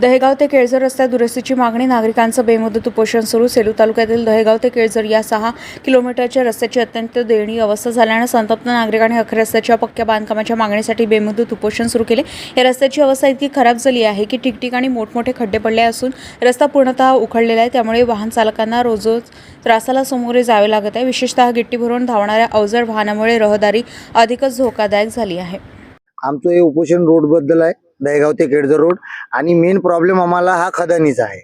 दहेगाव ते केळझर रस्त्यात दुरुस्तीची मागणी नागरिकांचं बेमुदत उपोषण सुरू. सेलू तालुक्यातील दहेगाव ते केळझर या सहा किलोमीटरच्या रस्त्याची अत्यंत दयनीय अवस्था झाल्यानं संतप्त नागरिकांनी अखेर रस्त्याच्या पक्क्या बांधकामाच्या मागणीसाठी बेमुदत उपोषण सुरू केले. या रस्त्याची अवस्था इतकी खराब झाली आहे की ठिकठिकाणी मोठमोठे खड्डे पडले असून रस्ता पूर्णतः उखडलेला आहे. त्यामुळे वाहन चालकांना रोजच त्रासाला सामोरे जावे लागत आहे. विशेषतः गिट्टी भरून धावणाऱ्या अवजड वाहनामुळे रहदारी अधिकच धोकादायक झाली आहे. आमचं हे उपोषण रोडबद्दल आहे. दहेगाव ते केडझर रोड. आणि मेन प्रॉब्लेम आम्हाला हा खदानीचा आहे.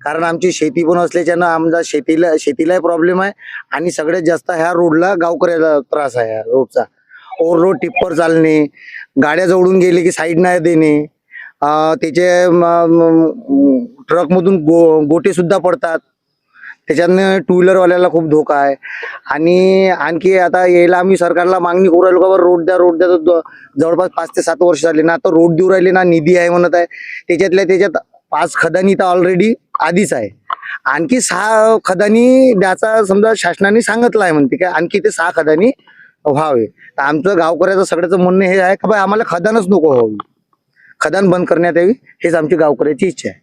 कारण आमची शेती पण असल्याच्यानं आमचा शेतीला शेतीलाही प्रॉब्लेम आहे. आणि सगळ्यात जास्त ह्या रोडला गावकऱ्याला त्रास आहे ह्या रोडचा ओव्हरलोड टिप्पर चालणे गाड्या जवळून गेले की साईड नाही देणे. त्याचे ट्रकमधून गो गोटे सुद्धा पडतात. त्याच्यानं टू व्हीलरवाल्याला खूप धोका आहे. आणि आणखी आता यायला आम्ही सरकारला मागणी करू राहिलो का रोड द्या रोड द्या. तर जवळपास पाच ते सात वर्ष झाले ना आता रोड देऊ राहिले ना निधी आहे म्हणत आहे. त्याच्यातल्या त्याच्यात पाच खदानी तर ऑलरेडी आधीच आहे. आणखी सहा खदानी द्याचा समजा शासनाने सांगितलं आहे म्हणते काय? आणखी ते सहा खदानी व्हावे. तर आमचं गावकऱ्याचं सगळ्याचं म्हणणं हे आहे का बा आम्हाला खदानच नको व्हावी. खदान बंद करण्यात यावी हेच आमची गावकऱ्याची इच्छा आहे.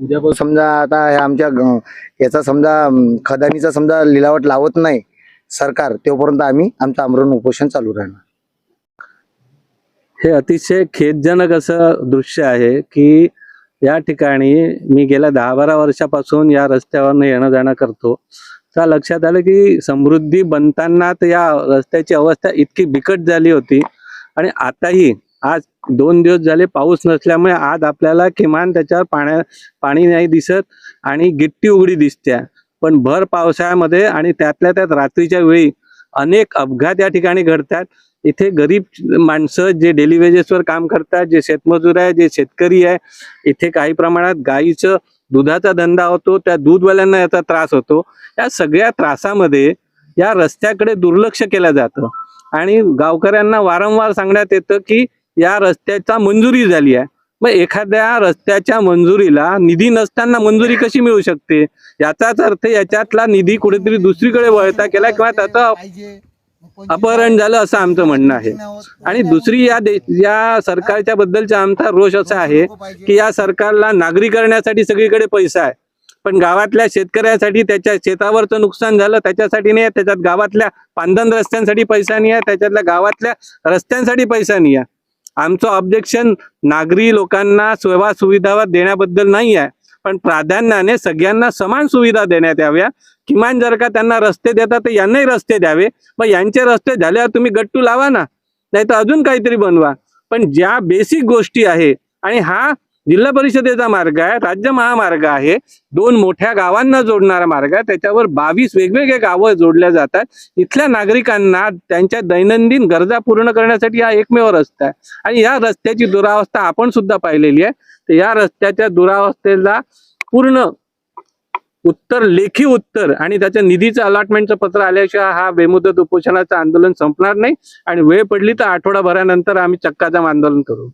उद्यापासून समजा आता हे आमच्या ग- याचा समजा खदानीचा समजा लिलावट लावत नाही सरकार तोपर्यंत आम्ही आमचं आमरण उपोषण चालू राहणार. हे अतिशय खेदजनक असं दृश्य आहे की या ठिकाणी मी गेल्या दहा बारा वर्षापासून या रस्त्यावरनं येणं जाणं करतो. तर लक्षात आलं की समृद्धी बनताना तर या रस्त्याची अवस्था इतकी बिकट झाली होती आणि आताही आज दोन दिवस झाले पाऊस नसल्यामुळे आज आपल्याला किमान त्याच्यावर पाण्या पाणी नाही दिसत आणि गिट्टी उघडी दिसते पण भर पावसाळ्यामध्ये आणि त्यातल्या त्यात रात्रीच्या वेळी अनेक अपघात या ठिकाणी घडतात. इथे गरीब माणसं जे डेली वेजेसवर काम करतात जे शेतमजूर आहे जे शेतकरी आहे इथे काही प्रमाणात गाईचं दुधाचा धंदा होतो त्या दूधवाल्यांना याचा त्रास होतो. या सगळ्या त्रासामध्ये या रस्त्याकडे दुर्लक्ष केलं जातं. आणि गावकऱ्यांना वारंवार सांगण्यात येतं की या रस्त्याचा मंजुरी झाली आहे. मग एखाद्या रस्त्याच्या मंजुरीला निधी नसताना मंजुरी कशी मिळू शकते? याचाच अर्थ याच्यातला निधी कुठेतरी दुसरीकडे वळता केला किंवा त्याचं अपहरण झालं असं आमचं म्हणणं आहे. आणि दुसरी या दे या सरकारच्या बद्दलचा आमचा रोष असा आहे की या सरकारला नागरी करण्यासाठी सगळीकडे पैसा आहे. पण गावातल्या शेतकऱ्यासाठी त्याच्या शेतावरचं नुकसान झालं त्याच्यासाठी नाही त्याच्यात गावातल्या पांधन रस्त्यांसाठी पैसा नाही आहे. त्याच्यातल्या गावातल्या रस्त्यांसाठी पैसा नाही आहे. आमचं ऑब्जेक्शन नागरी लोकांना सेवा सुविधा देण्याबद्दल नाही आहे. पण प्राधान्याने सगळ्यांना समान सुविधा देण्यात याव्या. किमान जर का त्यांना रस्ते देतात तर यांनाही रस्ते द्यावे. मग यांचे रस्ते झाल्यावर तुम्ही गट्टू लावा ना. नाही तर अजून काहीतरी बनवा. पण ज्या बेसिक गोष्टी आहे आणि हा जिल्हा परिषदेचा मार्ग आहे राज्य महामार्ग आहे. दोन मोठ्या गावांना जोडणारा मार्ग आहे. त्याच्यावर बावीस वेगवेगळे गावं जोडल्या जातात. इथल्या नागरिकांना त्यांच्या दैनंदिन गरजा पूर्ण करण्यासाठी हा एकमेव रस्ता आहे. आणि या रस्त्याची दुरावस्था आपण सुद्धा पाहिलेली आहे. तर या रस्त्याच्या दुरावस्थेला पूर्ण उत्तर लेखी उत्तर आणि त्याच्या निधीचं अलॉटमेंटचं पत्र आल्याशिवाय हा बेमुदत उपोषणाचं आंदोलन संपणार नाही. आणि वेळ पडली तर आठवडाभरानंतर आम्ही चक्काजाम आंदोलन करू.